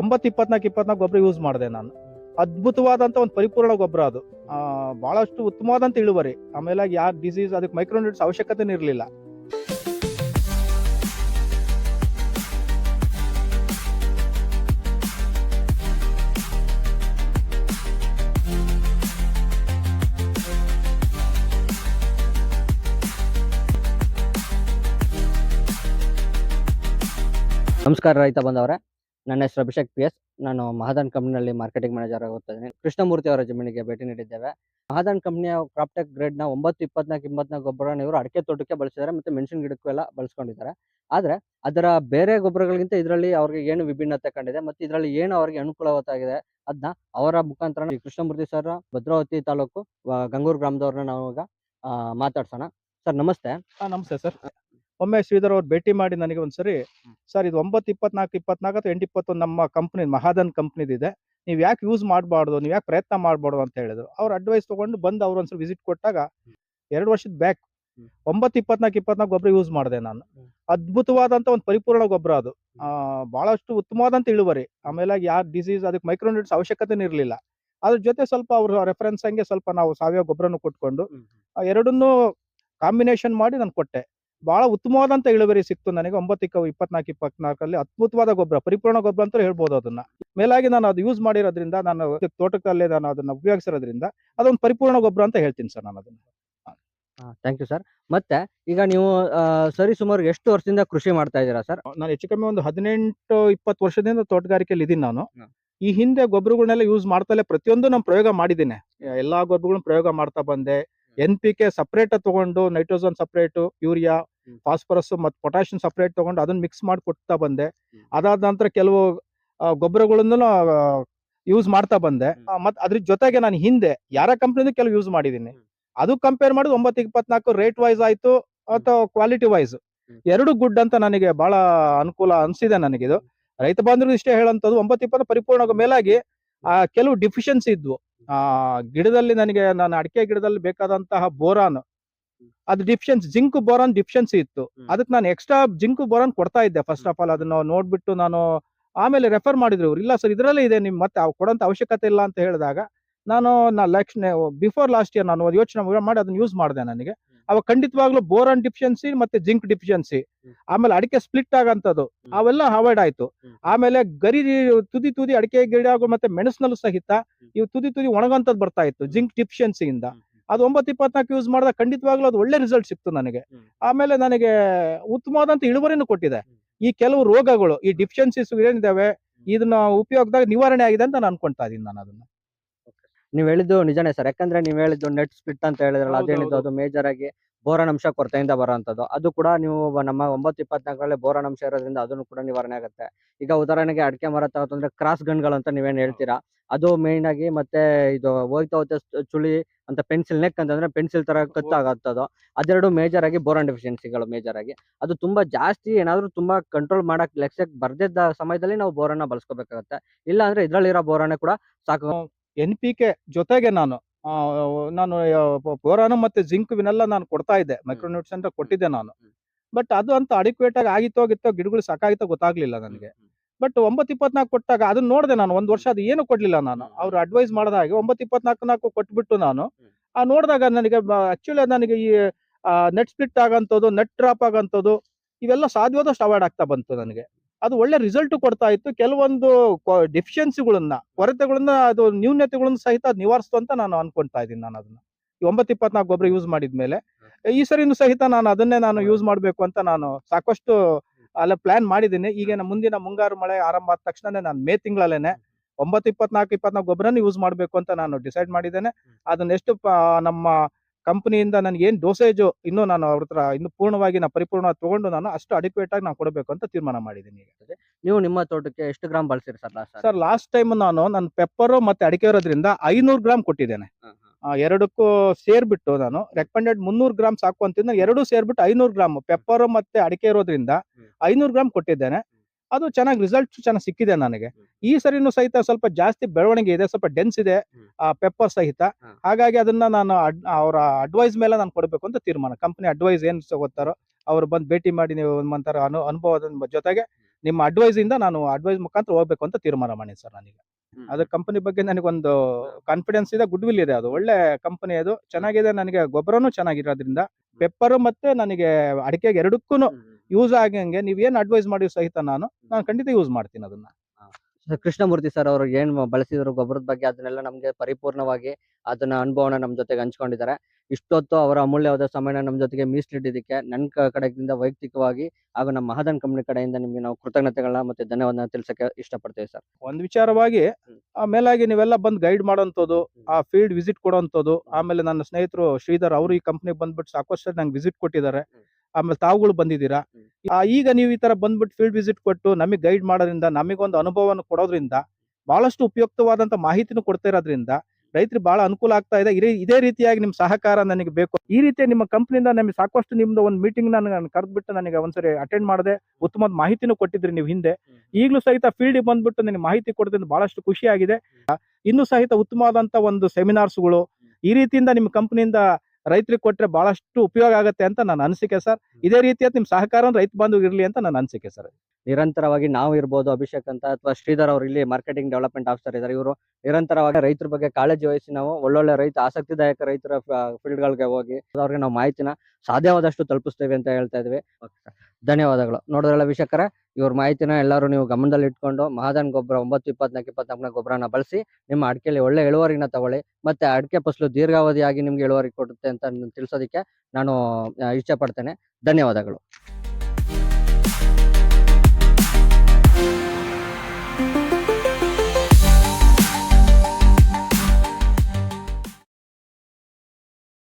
ಒಂಬತ್ತು ಇಪ್ಪತ್ನಾಲ್ಕು ಇಪ್ಪತ್ನಾಲ್ಕು ಗೊಬ್ಬರ ಯೂಸ್ ಮಾಡಿದೆ ನಾನು. ಅದ್ಭುತವಾದಂತ ಒಂದು ಪರಿಪೂರ್ಣ ಗೊಬ್ಬರ ಅದು. ಬಹಳಷ್ಟು ಉತ್ತಮವಾದಂತ ಇಳುವರಿ. ಆಮೇಲೆ ಯಾವ ಡಿಸೀಸ್ ಅದಕ್ಕೆ ಮೈಕ್ರೋನ್ಯೂಟ್ಸ್ ಅವಶ್ಯಕತೆ ಇರಲಿಲ್ಲ. ನಮಸ್ಕಾರ ರೈತ ಬಂದವರೇ. ನನ್ನ ಹೆಸರು ಅಭಿಷೇಕ್ ಪಿ ಎಸ್ ನಾನು ಮಹಾದಾನ್ ಕಂಪ್ನಿನಲ್ಲಿ ಮಾರ್ಕೆಟಿಂಗ್ ಮ್ಯಾನೇಜರ್ ಆಗಿ ಹೋಗ್ತಾ ಇದ್ದೀನಿ ಕೃಷ್ಣಮೂರ್ತಿ ಅವರ ಜಮೀನಿಗೆ ಭೇಟಿ ನೀಡಿದ್ದೇವೆ. ಮಹಾದಾನ್ ಕಂಪ್ನಿಯ ಕ್ರಾಪ್ಟೆಕ್ ಗ್ರೇಡ್ನ ಒಂಬತ್ತು, ಇಪ್ಪತ್ನಾಲ್ಕು ಇಪ್ಪತ್ನಾಲ್ಕು ಗೊಬ್ಬರನ ಇವರು ಅಡಿಕೆ ತೋಟಕ್ಕೆ ಬಳಸಿದ್ದಾರೆ ಮತ್ತೆ ಮೆಣಸಿನ ಗಿಡಕ್ಕೂ ಎಲ್ಲ ಬಳಸ್ಕೊಂಡಿದ್ದಾರೆ. ಆದರೆ ಅದರ ಬೇರೆ ಗೊಬ್ಬರಗಳಿಗಿಂತ ಇದರಲ್ಲಿ ಅವ್ರಿಗೆ ಏನು ವಿಭಿನ್ನತೆ ಕಂಡಿದೆ ಮತ್ತೆ ಇದರಲ್ಲಿ ಏನು ಅವರಿಗೆ ಅನುಕೂಲವತ್ತಾಗಿದೆ ಅದನ್ನ ಅವರ ಮುಖಾಂತರ ಕೃಷ್ಣಮೂರ್ತಿ ಸರ್, ಭದ್ರಾವತಿ ತಾಲೂಕು ಗಂಗೂರು ಗ್ರಾಮದವ್ರನ್ನ ನಾವು ಮಾತಾಡ್ಸೋಣ. ಸರ್, ನಮಸ್ತೆ. ನಮಸ್ತೆ ಸರ್. ಒಮ್ಮೆ ಶ್ರೀಧರ್ ಅವ್ರು ಭೇಟಿ ಮಾಡಿ ನನಗೆ ಒಂದ್ಸರಿ ಸರ್ ಇದು ಒಂಬತ್ತು ಇಪ್ಪತ್ನಾಲ್ಕು ಇಪ್ಪತ್ನಾಲ್ಕು ಅಥವಾ ಎಂಟು ಇಪ್ಪತ್ತೊಂದು ನಮ್ಮ ಕಂಪ್ನಿ ಮಹಾದನ್ ಕಂಪ್ನಿದಿದೆ ನೀವು ಯಾಕೆ ಯೂಸ್ ಮಾಡಬಾರ್ದು? ನೀವು ಯಾಕೆ ಪ್ರಯತ್ನ ಮಾಡಬಾರ್ದು? ಅಂತ ಹೇಳಿದ್ರು. ಅವ್ರ ಅಡ್ವೈಸ್ ತಗೊಂಡು ಬಂದು ಅವ್ರು ಒಂದ್ಸರಿ ವಿಸಿಟ್ ಕೊಟ್ಟಾಗ ಎರಡು ವರ್ಷದ ಬ್ಯಾಕ್. ಒಂಬತ್ತು ಇಪ್ಪತ್ನಾಲ್ಕು ಇಪ್ಪತ್ನಾಲ್ಕು ಗೊಬ್ಬರ ಯೂಸ್ ಮಾಡಿದೆ ನಾನು. ಅದ್ಭುತವಾದಂಥ ಅದ್ಭುತವಾದಂತ ಒಂದು ಪರಿಪೂರ್ಣ ಗೊಬ್ಬರ ಅದು. ಬಹಳಷ್ಟು ಉತ್ತಮವಾದಂತ ಇಳುವರಿ. ಆಮೇಲೆ ಯಾವ ಡಿಸೀಸ್ ಅದಕ್ಕೆ ಮೈಕ್ರೋನ್ಯೂಟ್ಸ್ ಅವಶ್ಯಕತೆ ಇರಲಿಲ್ಲ. ಅದ್ರ ಜೊತೆ ಸ್ವಲ್ಪ ಅವ್ರ ರೆಫರೆನ್ಸ್ ಹಂಗೆ ಸ್ವಲ್ಪ ನಾವು ಸಾವಯವ ಗೊಬ್ಬರನು ಕೊಟ್ಕೊಂಡು ಎರಡನ್ನೂ ಕಾಂಬಿನೇಷನ್ ಮಾಡಿ ನಾನು ಕೊಟ್ಟೆ. ಬಹಳ ಉತ್ತಮವಾದಂತ ಇಳುವರಿ ಸಿಕ್ತು. ನನಗೆ ಒಂಬತ್ತಿಕ್ಕ ಇಪ್ಪತ್ನಾಲ್ಕು ಇಪ್ಪತ್ನಾಲ್ಕಲ್ಲಿ ಅದ್ಭುತವಾದ ಗೊಬ್ಬರ ಪರಿಪೂರ್ಣ ಗೊಬ್ಬರ ಅಂತ ಹೇಳ್ಬೋದು ಅದನ್ನ. ಮೇಲಾಗಿ ನಾನು ಅದು ಯೂಸ್ ಮಾಡಿರೋದ್ರಿಂದ ನಾನು ತೋಟದಲ್ಲೇ ನಾನು ಅದನ್ನ ಉಪಯೋಗಿಸಿರೋದ್ರಿಂದ ಅದೊಂದು ಪರಿಪೂರ್ಣ ಗೊಬ್ಬರ ಅಂತ ಹೇಳ್ತೀನಿ ಸರ್ ನಾನು ಅದನ್ನ. ಥ್ಯಾಂಕ್ ಯು ಸರ್ ಮತ್ತೆ ಈಗ ನೀವು ಸರಿ ಸುಮಾರು ಎಷ್ಟು ವರ್ಷದಿಂದ ಕೃಷಿ ಮಾಡ್ತಾ ಇದ್ದೀರಾ ಸರ್ ನಾನು ಹೆಚ್ಚು ಕಮ್ಮಿ ಒಂದು ಹದಿನೆಂಟು ಇಪ್ಪತ್ತು ವರ್ಷದಿಂದ ತೋಟಗಾರಿಕೆಯಲ್ಲಿ ಇದ್ದೀನಿ ನಾನು. ಈ ಹಿಂದೆ ಗೊಬ್ಬರಗಳನ್ನೆಲ್ಲ ಯೂಸ್ ಮಾಡ್ತಲೇ ಪ್ರತಿಯೊಂದು ನಾನು ಪ್ರಯೋಗ ಮಾಡಿದ್ದೀನಿ. ಎಲ್ಲಾ ಗೊಬ್ಬರಗಳನ್ನ ಪ್ರಯೋಗ ಮಾಡ್ತಾ ಬಂದೆ. ಎನ್ ಪಿ ಕೆ ಸಪ್ರೇಟ್ ತಗೊಂಡು ನೈಟ್ರೋಜನ್ ಸಪ್ರೇಟ್ ಯೂರಿಯಾ ಫಾಸ್ಫರಸ್ ಮತ್ತು ಪೊಟ್ಯಾಷಿಯಂ ಸಪ್ರೇಟ್ ತಗೊಂಡು ಅದನ್ನ ಮಿಕ್ಸ್ ಮಾಡಿ ಕೊಡ್ತಾ ಬಂದೆ. ಅದಾದ ನಂತರ ಕೆಲವು ಗೊಬ್ಬರಗಳನ್ನೂ ಯೂಸ್ ಮಾಡ್ತಾ ಬಂದೆ. ಮತ್ತೆ ಅದ್ರ ಜೊತೆಗೆ ನಾನು ಹಿಂದೆ ಯಾರ ಕಂಪ್ನಿದು ಕೆಲವು ಯೂಸ್ ಮಾಡಿದ್ದೀನಿ ಅದು ಕಂಪೇರ್ ಮಾಡಿದ ಒಂಬತ್ತು ಇಪ್ಪತ್ನಾಲ್ಕು ರೇಟ್ ವೈಸ್ ಆಯ್ತು ಅಥವಾ ಕ್ವಾಲಿಟಿ ವೈಸ್ ಎರಡು ಗುಡ್ ಅಂತ ನನಗೆ ಬಹಳ ಅನುಕೂಲ ಅನ್ಸಿದೆ ನನಗಿದು. ರೈತ ಬಾಂಧವರು ಇಷ್ಟೇ ಹೇಳಂತದ್ದು ಒಂಬತ್ತು ಇಪ್ಪತ್ತು ಪರಿಪೂರ್ಣ ಮೇಲಾಗಿ ಆ ಕೆಲವು ಡಿಫಿಷಿಯನ್ಸಿ ಇದ್ವು. ಆ ಗಿಡದಲ್ಲಿ ನನಗೆ ನಾನು ಅಡಿಕೆ ಗಿಡದಲ್ಲಿ ಬೇಕಾದಂತಹ ಬೋರಾನ್ ಅದು ಡಿಫಿಷನ್ಸಿ ಜಿಂಕ್ ಬೋರಾನ್ ಡಿಫಿಷನ್ಸಿ ಇತ್ತು. ಅದಕ್ಕೆ ನಾನು ಎಕ್ಸ್ಟ್ರಾ ಜಿಂಕ್ ಬೋರಾನ್ ಕೊಡ್ತಾ ಇದ್ದೆ ಫಸ್ಟ್ ಆಫ್ ಆಲ್ ಅದನ್ನ ನೋಡ್ಬಿಟ್ಟು ನಾನು ಆಮೇಲೆ ರೆಫರ್ ಮಾಡಿದ್ರು. ಇಲ್ಲ ಸರ್ ಇದರಲ್ಲೇ ಇದೆ ನಿಮ್ ಮತ್ತೆ ಅವ್ ಕೊಡೋಂತ ಅವಶ್ಯಕತೆ ಇಲ್ಲ ಅಂತ ಹೇಳಿದಾಗ ನಾನು ನಾ ಲಕ್ಷ ಬಿಫೋರ್ ಲಾಸ್ಟ್ ಇಯರ್ ನಾನು ಒಂದು ಯೋಚನೆ ಮಾಡಿ ಅದನ್ನ ಯೂಸ್ ಮಾಡಿದೆ ನನಗೆ. ಅವಾಗ ಖಂಡಿತವಾಗ್ಲೂ ಬೋರಾನ್ ಡಿಫಿಷಿಯನ್ಸಿ ಮತ್ತೆ ಜಿಂಕ್ ಡಿಫಿಷಿಯನ್ಸಿ. ಆಮೇಲೆ ಅಡಿಕೆ ಸ್ಪ್ಲಿಟ್ ಆಗಂತದ್ದು. ಅವೆಲ್ಲ ಅವಾಯ್ಡ್ ಆಯ್ತು. ಆಮೇಲೆ ಗರಿ ತುದಿ ತುದಿ ಅಡಿಕೆ ಗಿಡ ಆಗೋ ಮತ್ತೆ ಮೆಣಸಿನಲ್ಲೂ ಸಹಿತ ಇವು ತುದಿ ತುದಿ ಒಣಗಂತದ್ ಬರ್ತಾ ಇತ್ತು ಜಿಂಕ್ ಡಿಫಿಷಿಯನ್ಸಿಯಿಂದ. ಅದು ಒಂಬತ್ತು ಇಪ್ಪತ್ನಾಲ್ಕು ಯೂಸ್ ಮಾಡಿದಾಗ ಖಂಡಿತವಾಗ್ಲೂ ಅದು ಒಳ್ಳೆ ರಿಸಲ್ಟ್ ಸಿಕ್ತು ನನಗೆ. ಆಮೇಲೆ ನನಗೆ ಉತ್ತಮವಾದಂತ ಇಳುವರಿನೂ ಕೊಟ್ಟಿದೆ. ಈ ಕೆಲವು ರೋಗಗಳು ಈ ಡಿಫಿಷಿಯನ್ಸಿಸ್ ಏನಿದಾವೆ ಇದನ್ನ ಉಪಯೋಗದಾಗ ನಿವಾರಣೆ ಆಗಿದೆ ಅಂತ ನಾನು ಅನ್ಕೊಂತಾ ಇದೀನಿ ನಾನು ಅದನ್ನ. ನೀವ್ ಹೇಳಿದ್ದು ನಿಜನೇ ಸರ್. ಯಾಕಂದ್ರೆ ನೀವು ಹೇಳಿದ್ದು ನೆಟ್ ಸ್ಪೀಡ್ ಅಂತ ಹೇಳಿದ್ರಲ್ಲ ಅದೇನಿದ್ದು ಅದು ಮೇಜರ್ ಆಗಿ ಬೋರನ್ ಅಂಶ ಕೊರತೆಯಿಂದ ಬರೋಂಥದ್ದು. ಅದು ಕೂಡ ನೀವು ನಮ್ಮ ಒಂಬತ್ತು ಇಪ್ಪತ್ನಾಲ್ಕರಲ್ಲಿ ಬೋರನ್ ಅಂಶ ಇರೋದ್ರಿಂದ ಅದನ್ನು ಕೂಡ ನಿವಾರಣೆ ಆಗುತ್ತೆ. ಈಗ ಉದಾಹರಣೆಗೆ ಅಡಿಕೆ ಮರ ತಗೋತಂದ್ರೆ ಕ್ರಾಸ್ ಗನ್ಗಳು ಅಂತ ನೀವೇನ್ ಹೇಳ್ತೀರಾ? ಅದು ಮೇನ್ ಆಗಿ ಮತ್ತೆ ಇದು ಹೋಯ್ತಾ ಹೋಗ್ತಾ ಚುಳಿ ಅಂತ ಪೆನ್ಸಿಲ್ ನೆಕ್ ಅಂತಂದ್ರೆ ಪೆನ್ಸಿಲ್ ತರ ಕತ್ತಾಗತ್ತದು. ಅದೆರಡು ಮೇಜರ್ ಆಗಿ ಬೋರಾನ್ ಡೆಫಿಷಿಯನ್ಸಿಗಳು ಮೇಜರ್ ಆಗಿ. ಅದು ತುಂಬಾ ಜಾಸ್ತಿ ಏನಾದ್ರೂ ತುಂಬಾ ಕಂಟ್ರೋಲ್ ಮಾಡಕ್ ಲೆಕ್ಸಕ್ ಬರ್ದಿದ್ದ ಸಮಯದಲ್ಲಿ ನಾವು ಬೋರನ್ನ ಬಳಸ್ಕೋಬೇಕಾಗತ್ತೆ. ಇಲ್ಲ ಅಂದ್ರೆ ಇದ್ರಲ್ಲಿರೋ ಬೋರನ್ನೇ ಕೂಡ ಸಾಕು. ಎನ್ ಪಿ ಕೆ ಜೊತೆಗೆ ನಾನು ನಾನು ಬೋರಾನು ಮತ್ತೆ ಜಿಂಕ್ ಇವನ್ನೆಲ್ಲ ನಾನು ಕೊಡ್ತಾ ಇದ್ದೆ ಮೈಕ್ರೋನ್ಯೂಟ್ಸ್ ಅಂತ ಕೊಟ್ಟಿದ್ದೆ ನಾನು. ಬಟ್ ಅದು ಅಂತ ಅಡಿಕ್ವೇಟ್ ಆಗಿ ಆಗಿತ್ತೋ ಆಗಿತ್ತೋ ಗಿಡಗಳು ಸಾಕಾಗಿತ್ತೋ ಗೊತ್ತಾಗ್ಲಿಲ್ಲ ನನಗೆ. ಬಟ್ ಒಂಬತ್ತು ಇಪ್ಪತ್ನಾಲ್ಕು ಕೊಟ್ಟಾಗ ಅದನ್ನ ನೋಡಿದೆ ನಾನು ಒಂದ್ ವರ್ಷ ಅದು ಏನು ಕೊಡ್ಲಿಲ್ಲ ನಾನು. ಅವ್ರು ಅಡ್ವೈಸ್ ಮಾಡಿದ ಹಾಗೆ ಒಂಬತ್ತು ಇಪ್ಪತ್ನಾಲ್ಕು ನಾಲ್ಕು ಕೊಟ್ಬಿಟ್ಟು ನಾನು ಆ ನೋಡಿದಾಗ ನನಗೆ ಆಕ್ಚುಲಿ ನನಗೆ ಈ ನೆಟ್ ಸ್ಪ್ಲಿಟ್ ಆಗಂತದ್ದು ನೆಟ್ ಡ್ರಾಪ್ ಆಗಂತದ್ದು ಇವೆಲ್ಲ ಸಾಧ್ಯವಾದಷ್ಟು ಅವಾಯ್ಡ್ ಆಗ್ತಾ ಬಂತು ನನಗೆ. ಅದು ಒಳ್ಳೆ ರಿಸಲ್ಟ್ ಕೊಡ್ತಾ ಇತ್ತು. ಕೆಲವೊಂದು ಡೆಫಿಷಿಯನ್ಸಿಗಳನ್ನ ಕೊರತೆಗಳನ್ನ ಅದು ನ್ಯೂನ್ಯತೆಗಳನ್ನ ಸಹಿತ ಅದು ನಿವಾರಿಸ್ತು ಅಂತ ನಾನು ಅನ್ಕೊಂತಾ ಇದ್ದೀನಿ ನಾನು ಅದನ್ನ. ಒಂಬತ್ತು ಇಪ್ಪತ್ನಾಲ್ಕು ಗೊಬ್ಬರ ಯೂಸ್ ಮಾಡಿದ ಮೇಲೆ ಈ ಸರಿನೂ ಸಹಿತ ನಾನು ಅದನ್ನೇ ನಾನು ಯೂಸ್ ಮಾಡಬೇಕು ಅಂತ ನಾನು ಸಾಕಷ್ಟು ಅಲ್ಲ ಪ್ಲಾನ್ ಮಾಡಿದ್ದೀನಿ. ಈಗ ಮುಂದಿನ ಮುಂಗಾರು ಮಳೆ ಆರಂಭ ಆದ ತಕ್ಷಣನೇ ನಾನು ಮೇ ತಿಂಗಳಲ್ಲೇನೆ ಒಂಬತ್ತು ಇಪ್ಪತ್ನಾಲ್ಕು ಇಪ್ಪತ್ನಾಲ್ಕು ಗೊಬ್ಬರನ ಯೂಸ್ ಮಾಡಬೇಕು ಅಂತ ನಾನು ಡಿಸೈಡ್ ಮಾಡಿದ್ದೇನೆ. ಅದನ್ನ ಎಷ್ಟು ನಮ್ಮ ಕಂಪನಿಯಿಂದ ನನಗೆ ಏನು ಡೋಸೇಜು ಇನ್ನೂ ನಾನು ಅವ್ರ ಹತ್ರ ಇನ್ನು ಪೂರ್ಣವಾಗಿ ನಾನು ಪರಿಪೂರ್ಣ ತಗೊಂಡು ನಾನು ಅಷ್ಟು ಅಡಿಕ್ವೇಟ್ ಆಗಿ ನಾನು ಕೊಡಬೇಕು ಅಂತ ತೀರ್ಮಾನ ಮಾಡಿದ್ದೀನಿ ಈಗ. ನೀವು ನಿಮ್ಮ ತೋಟಕ್ಕೆ ಎಷ್ಟು gram ಬಳಸಿರಿ sir last sir? Last time ನಾನು ನನ್ನ ಪೆಪ್ಪರು ಮತ್ತೆ ಅಡಿಕೆ ಇರೋದ್ರಿಂದ ಐನೂರು ಗ್ರಾಮ್ ಕೊಟ್ಟಿದ್ದೇನೆ. ಎರಡಕ್ಕೂ ಸೇರ್ಬಿಟ್ಟು ನಾನು ರೆಕಮೆಂಡೆಡ್ ಮುನ್ನೂರು ಗ್ರಾಮ್ ಸಾಕು ಅಂತಿದ್ದ ಎರಡು ಸೇರ್ಬಿಟ್ಟು ಐನೂರು ಗ್ರಾಮ್ ಪೆಪ್ಪರು ಮತ್ತೆ ಅಡಿಕೆ ಇರೋದ್ರಿಂದ. ಐನೂರು ಗ್ರಾಮ್ ಕೊಟ್ಟಿದ್ದೇನೆ. ಅದು ಚೆನ್ನಾಗಿ ರಿಸಲ್ಟ್ ಚೆನ್ನಾಗಿ ಸಿಕ್ಕಿದೆ ನನಗೆ. ಈ ಸರಿನೂ ಸಹಿತ ಸ್ವಲ್ಪ ಜಾಸ್ತಿ ಬೆಳವಣಿಗೆ ಇದೆ ಸ್ವಲ್ಪ ಡೆನ್ಸ್ ಇದೆ ಆ ಪೆಪ್ಪರ್ ಸಹಿತ. ಹಾಗಾಗಿ ಅದನ್ನ ನಾನು ಅವರ ಅಡ್ವೈಸ್ ಮೇಲೆ ನಾನು ಕೊಡಬೇಕು ಅಂತ ತೀರ್ಮಾನ. ಕಂಪನಿ ಅಡ್ವೈಸ್ ಏನ್ ತಗೋತಾರೋ ಅವ್ರು ಬಂದು ಭೇಟಿ ಮಾಡಿ ನೀವು ಒಂಥರ ಅನು ಅನುಭವದ ಜೊತೆಗೆ ನಿಮ್ಮ ಅಡ್ವೈಸ್ ಇಂದ ನಾನು ಅಡ್ವೈಸ್ ಮುಖಾಂತರ ಹೋಗ್ಬೇಕು ಅಂತ ತೀರ್ಮಾನ ಮಾಡಿನಿ ಸರ್ ನನಗೆ. ಅದ್ರ ಕಂಪನಿ ಬಗ್ಗೆ ನನಗೊಂದು ಕಾನ್ಫಿಡೆನ್ಸ್ ಇದೆ ಗುಡ್ ವಿಲ್ ಇದೆ ಅದು. ಒಳ್ಳೆ ಕಂಪನಿ ಅದು. ಚೆನ್ನಾಗಿದೆ ನನಗೆ ಗೊಬ್ಬರನು ಚೆನ್ನಾಗಿರೋದ್ರಿಂದ ಪೆಪ್ಪರ್ ಮತ್ತೆ ನನಗೆ ಅಡಿಕೆಗೆ ಎರಡಕ್ಕೂ ಯೂಸ್ ಆಗಂಗೆ ನೀವು ಏನ್ ಅಡ್ವೈಸ್ ಮಾಡಿ ಸಹಿತ ನಾನು ನಾನು ಖಂಡಿತ ಯೂಸ್ ಮಾಡ್ತೀನಿ ಅದನ್ನ. ಕೃಷ್ಣಮೂರ್ತಿ ಸರ್ ಅವರು ಏನ್ ಬಳಸಿದ್ರು ಗೊಬ್ಬರದ ಬಗ್ಗೆ ಅದನ್ನೆಲ್ಲ ನಮ್ಗೆ ಪರಿಪೂರ್ಣವಾಗಿ ಅದನ್ನ ಅನುಭವನ ನಮ್ ಜೊತೆಗೆ ಹಂಚ್ಕೊಂಡಿದ್ದಾರೆ. ಇಷ್ಟೊತ್ತು ಅವರ ಅಮೂಲ್ಯವಾದ ಸಮಯನ ನಮ್ ಜೊತೆಗೆ ಮೀಸಲಿಟ್ಟಿದ್ದಕ್ಕೆ ನನ್ನ ಕಡೆಯಿಂದ ವೈಯಕ್ತಿಕವಾಗಿ ಹಾಗೂ ನಮ್ಮ ಮಹಾದನ್ ಕಂಪನಿ ಕಡೆಯಿಂದ ನಿಮ್ಗೆ ನಾವು ಕೃತಜ್ಞತೆಗಳನ್ನ ಮತ್ತೆ ಧನ್ಯವಾದ ತಿಳಿಸಕ್ಕೆ ಇಷ್ಟಪಡ್ತೇವೆ ಸರ್. ಒಂದ್ ವಿಚಾರವಾಗಿ ಆಮೇಲಾಗಿ ಆ ಮೇಲಾಗಿ ನೀವೆಲ್ಲ ಬಂದ್ ಗೈಡ್ ಮಾಡೋಂಥದ್ದು ಆ ಫೀಲ್ಡ್ ವಿಸಿಟ್ ಕೊಡೋಂಥದ್ದು ಆಮೇಲೆ ನನ್ನ ಸ್ನೇಹಿತರು ಶ್ರೀಧರ್ ಅವರು ಈ ಕಂಪ್ನಿ ಬಂದ್ಬಿಟ್ಟು ಸಾಕಷ್ಟು ನಂಗೆ ವಿಸಿಟ್ ಕೊಟ್ಟಿದ್ದಾರೆ. ಆಮೇಲೆ ತಾವುಗಳು ಬಂದಿದ್ದೀರಾ? ಈಗ ನೀವು ಈ ತರ ಬಂದ್ಬಿಟ್ಟು ಫೀಲ್ಡ್ ವಿಸಿಟ್ ಕೊಟ್ಟು ನಮಗೆ ಗೈಡ್ ಮಾಡೋದ್ರಿಂದ ನಮಗೊಂದು ಅನುಭವವನ್ನು ಕೊಡೋದ್ರಿಂದ ಬಹಳಷ್ಟು ಉಪಯುಕ್ತವಾದಂತ ಮಾಹಿತಿನೂ ಕೊಡ್ತಾ ಇರೋದ್ರಿಂದ ರೈತರಿಗೆ ಬಹಳ ಅನುಕೂಲ ಆಗ್ತಾ ಇದೆ. ಇದೇ ರೀತಿಯಾಗಿ ನಿಮ್ ಸಹಕಾರ ನನಗೆ ಬೇಕು. ಈ ರೀತಿ ನಿಮ್ಮ ಕಂಪ್ನಿಯಿಂದ ನಮಗೆ ಸಾಕಷ್ಟು ನಿಮ್ದು ಒಂದು ಮೀಟಿಂಗ್ ನಾನು ಕರೆದ್ಬಿಟ್ಟು ನನಗೆ ಒಂದ್ಸರಿ ಅಟೆಂಡ್ ಮಾಡಿದೆ ಉತ್ತಮವಾದ ಮಾಹಿತಿನೂ ಕೊಟ್ಟಿದ್ರಿ ನೀವು ಹಿಂದೆ. ಈಗಲೂ ಸಹಿತ ಫೀಲ್ಡ್ ಬಂದ್ಬಿಟ್ಟು ನನಗೆ ಮಾಹಿತಿ ಕೊಡೋದ್ರಿಂದ ಬಹಳಷ್ಟು ಖುಷಿ ಆಗಿದೆ. ಇನ್ನು ಸಹಿತ ಉತ್ತಮವಾದಂತ ಒಂದು ಸೆಮಿನಾರ್ಸ್ಗಳು ಈ ರೀತಿಯಿಂದ ನಿಮ್ಮ ಕಂಪನಿಯಿಂದ ರೈತರಿಗೆ ಕೊಟ್ಟರೆ ಬಹಳಷ್ಟು ಉಪಯೋಗ ಆಗುತ್ತೆ ಅಂತ ನನ್ನ ಅನಿಸಿಕೆ ಸರ್. ಇದೇ ರೀತಿಯ ನಿಮ್ಮ ಸಹಕಾರ ರೈತ ಬಾಂಧವ ಇರಲಿ ಅಂತ ನನ್ನ ಅನಿಸಿಕೆ ಸರ್. ನಿರಂತರವಾಗಿ ನಾವು ಇರ್ಬೋದು ಅಭಿಷೇಕ್ ಅಂತ ಅಥವಾ ಶ್ರೀಧರ್ ಅವರು ಇಲ್ಲಿ ಮಾರ್ಕೆಟಿಂಗ್ ಡೆವಲಪ್ಮೆಂಟ್ ಆಫೀಸರ್ ಇದ್ದಾರೆ. ಇವರು ನಿರಂತರವಾಗಿ ರೈತರ ಬಗ್ಗೆ ಕಾಳಜಿ ವಹಿಸಿ ನಾವು ಒಳ್ಳೊಳ್ಳೆ ರೈತ ಆಸಕ್ತಿದಾಯಕ ರೈತರ ಫೀಲ್ಡ್ ಗಳಿಗೆ ಹೋಗಿ ಅವ್ರಿಗೆ ನಾವು ಮಾಹಿತಿನ ಸಾಧ್ಯವಾದಷ್ಟು ತಲುಪಿಸ್ತೇವೆ ಅಂತ ಹೇಳ್ತಾ ಇದ್ವಿ. ಧನ್ಯವಾದಗಳು. ನೋಡಿದ್ರಲ್ಲ ವೀಕ್ಷಕರ ಇವ್ರ ಮಾಹಿತಿನ ಎಲ್ಲರೂ ನೀವು ಗಮನದಲ್ಲಿ ಇಟ್ಕೊಂಡು ಮಹಾದಾನ್ ಗೊಬ್ಬರ ಒಂಬತ್ತು, ಇಪ್ಪತ್ನಾಲ್ಕು, ಇಪ್ಪತ್ನಾಲ್ಕನೇ ಗೊಬ್ಬರನ ಬಳಸಿ ನಿಮ್ಮ ಅಡಿಕೆಯಲ್ಲಿ ಒಳ್ಳೆ ಇಳುವರಿನ ತಗೊಳ್ಳಿ ಮತ್ತೆ ಅಡಿಕೆ ಫಸಲು ದೀರ್ಘಾವಧಿಯಾಗಿ ನಿಮ್ಗೆ ಇಳುವರಿ ಕೊಡುತ್ತೆ ಅಂತ ತಿಳಿಸೋದಕ್ಕೆ ನಾನು ಇಚ್ಛೆ ಪಡ್ತೇನೆ. ಧನ್ಯವಾದಗಳು.